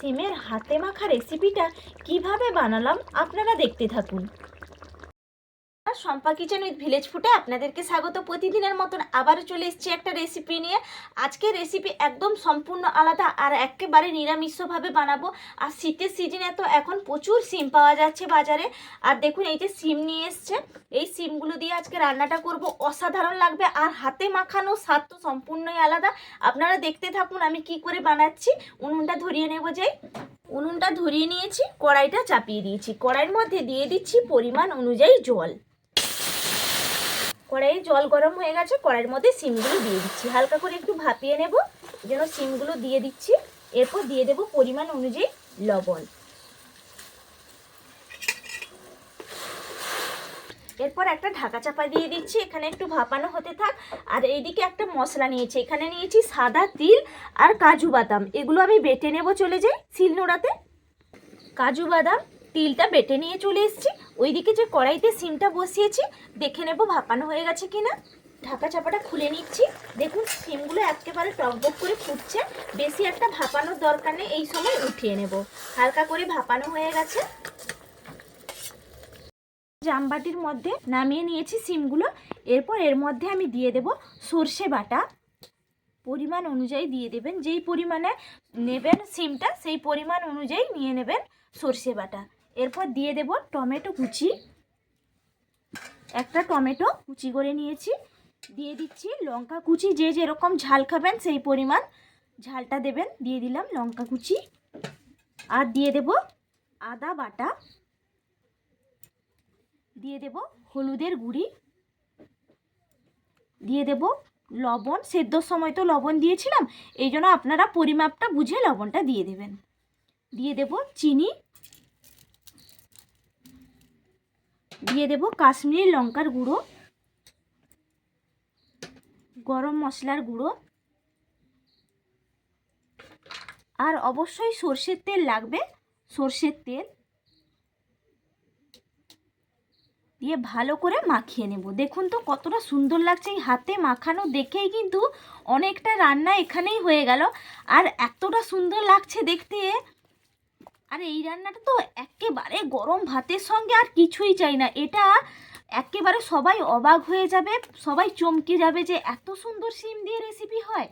সিমের হাতে মাখা রেসিপিটা কীভাবে বানালাম আপনারা দেখতে থাকুন। শম্পা কিচেন উইথ ভিলেজ ফুটে আপনাদেরকে স্বাগত। প্রতিদিনের মতন আবারও চলে এসেছি একটা রেসিপি নিয়ে। আজকে রেসিপি একদম সম্পূর্ণ আলাদা আর একেবারে নিরামিষভাবে বানাবো। আর শীতের সিজনে তো এখন প্রচুর সিম পাওয়া যাচ্ছে বাজারে। আর দেখুন, এই যে সিম নিয়ে এসছে। এই সিমগুলো দিয়ে আজকে রান্নাটা করব। অসাধারণ লাগবে। আর হাতে মাখানো স্বাদ তো সম্পূর্ণই আলাদা। আপনারা দেখতে থাকুন আমি কি করে বানাচ্ছি। উনুনটা ধরিয়ে নেব যাই। উনুনটা ধরিয়ে নিয়েছি, কড়াইটা চাপিয়ে দিয়েছি। কড়াইয়ের মধ্যে দিয়ে দিচ্ছি পরিমাণ অনুযায়ী জল। কড়াইয়ে জল গরম হয়ে গেছে, কড়াইয়ের মধ্যে সিমগুলো দিয়ে দিচ্ছি। হালকা করে একটু ভাপিয়ে নেব, যেন সিমগুলো দিয়ে দিচ্ছি। এরপর দিয়ে দেব পরিমাণ অনুযায়ী লবণ। এরপর একটা ঢাকা চাপা দিয়ে দিচ্ছি, এখানে একটু ভাপানো হতে থাক। আর এইদিকে একটা মশলা নিয়েছি, এখানে নিয়েছি সাদা তিল আর কাজু বাদাম। এগুলো আমি বেটে নেব চলে যাই শিল নোড়াতে কাজু বাদাম তিলটা বেটে নিয়ে চলে এসেছি। ওইদিকে যে কড়াইতে সিমটা বসিয়েছি, দেখে নেব ভাপানো হয়ে গেছে কিনা। ঢাকা চাপাটা খুলে নিচ্ছি। দেখুন, সিমগুলো একেবারে টকবক করে ফুটছে। বেশি একটা ভাপানোর দরকার নেই, এই সময় উঠিয়ে নেব। হালকা করে ভাপানো হয়ে গেছে। জামবাটির মধ্যে নামিয়ে নিয়েছি সিমগুলো। এরপর এর মধ্যে আমি দিয়ে দেব সর্ষে বাটা। পরিমাণ অনুযায়ী দিয়ে দেবেন। যেই পরিমাণে নেবেন সিমটা, সেই পরিমাণ অনুযায়ী নিয়ে নেবেন সর্ষে বাটা। এরপর দিয়ে দেব টমেটো কুচি। একটা টমেটো কুচি করে নিয়েছি। দিয়ে দিচ্ছি লঙ্কা কুচি। যে যেরকম ঝাল খাবেন সেই পরিমাণ ঝালটা দেবেন। দিয়ে দিলাম লঙ্কা কুচি। আর দিয়ে দেব আদা বাটা। দিয়ে দেব হলুদের গুঁড়ি। দিয়ে দেব লবণ। সেদ্ধর সময় তো লবণ দিয়েছিলাম। এই জন্য আপনারা পরিমাপটা বুঝে লবণটা দিয়ে দেবেন। দিয়ে দেব চিনি। দিয়ে দেব কাশ্মীরি লঙ্কার গুঁড়ো, গরম মশলার গুঁড়ো, আর অবশ্যই সর্ষের তেল লাগবে, সর্ষের তেল দিয়ে ভালো করে মাখিয়ে নেব। দেখুন তো কতটা সুন্দর লাগছে এই হাতে মাখানো, দেখেই কিন্তু অনেকটা রান্না এখানেই হয়ে গেল। আর এতটা সুন্দর লাগছে দেখতে আর এই রান্নাটা তো একেবারে গরম ভাতের সঙ্গে আর কিছুই চাই না। এটা একেবারে সবাই অবাক হয়ে যাবে, সবাই চমকে যাবে যে এত সুন্দর সিম দিয়ে রেসিপি হয়।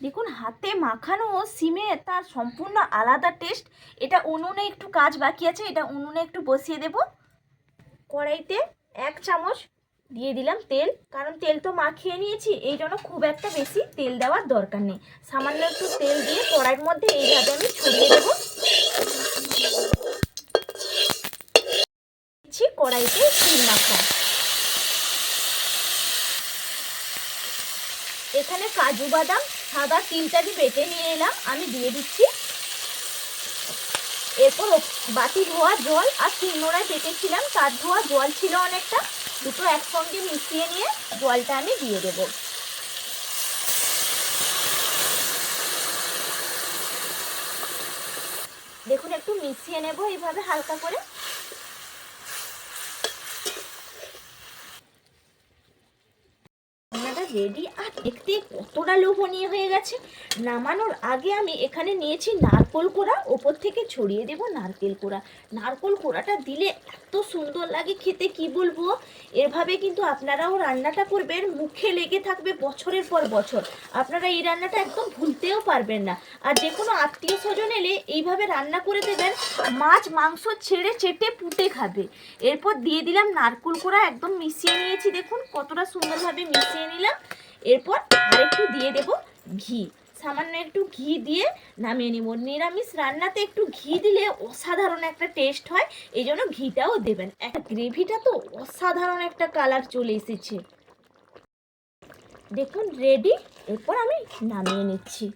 দেখুন, হাতে মাখানো সিমে তার সম্পূর্ণ আলাদা টেস্ট এটা উনুনে একটু কাজ বাকি আছে, এটা উনুনে একটু বসিয়ে দেব। কড়াইতে এক চামচ দিয়ে দিলাম তেল। কারণ তেল তো মাখিয়ে নিয়েছি, এই জন্য খুব একটা বেশি তেল দেওয়ার দরকার নেই। সামান্য একটু তেল দিয়ে কড়াইয়ের মধ্যে এইভাবে আমি ছড়িয়ে দেবো। কড়াইতে তিল মাখা। এখানে কাজু বাদাম, সাদা তিলটাকে বেটে নিয়ে এলাম, আমি দিয়ে দিচ্ছি। এরপর বাটি ধোয়া জল, আর শিলনোড়ায় বেটেছিলাম, তার ধোয়া জল ছিল অনেকটা। দুটো একসঙ্গে মিশিয়ে নিয়ে জলটা আমি দিয়ে দেব। দেখুন, একটু মিশিয়ে নেব, এইভাবে হালকা করে রান্নাটা রেডি। আর দেখতে কতটা লোভনীয় হয়ে গেছে। নামানোর আগে আমি এখানে নিয়েছি নারকোল কোড়া। ওপর থেকে ছড়িয়ে দেব নারকেল কোড়া। নারকোল কোড়াটা দিলে এত সুন্দর লাগে খেতে, কি বলব? এভাবে কিন্তু আপনারাও রান্নাটা করবেন। মুখে লেগে থাকবে বছরের পর বছর। আপনারা এই রান্নাটা একদম ভুলতেও পারবেন না। আর যে কোনো আত্মীয় স্বজন এলে এইভাবে রান্না করে দেবেন। মাছ, মাংস ছেড়ে চেটে পুটে খাবে। এরপর দিয়ে দিলাম নারকোল কোড়া। একদম মিশিয়ে নিয়েছি। দেখুন কতটা সুন্দরভাবে মিশিয়ে নিলাম। এরপর আরেকটু দিয়ে দেব ঘি। সামান্য একটু ঘি দিয়ে নামিয়ে নেব। নিরামিষ রান্নাতে একটু ঘি দিলে অসাধারণ একটা টেস্ট হয় এই জন্য ঘিটাও দেবেন। একটা গ্রেভিটা তো অসাধারণ একটা কালার চলে এসেছে। দেখুন রেডি এরপর আমি নামিয়ে নিচ্ছি।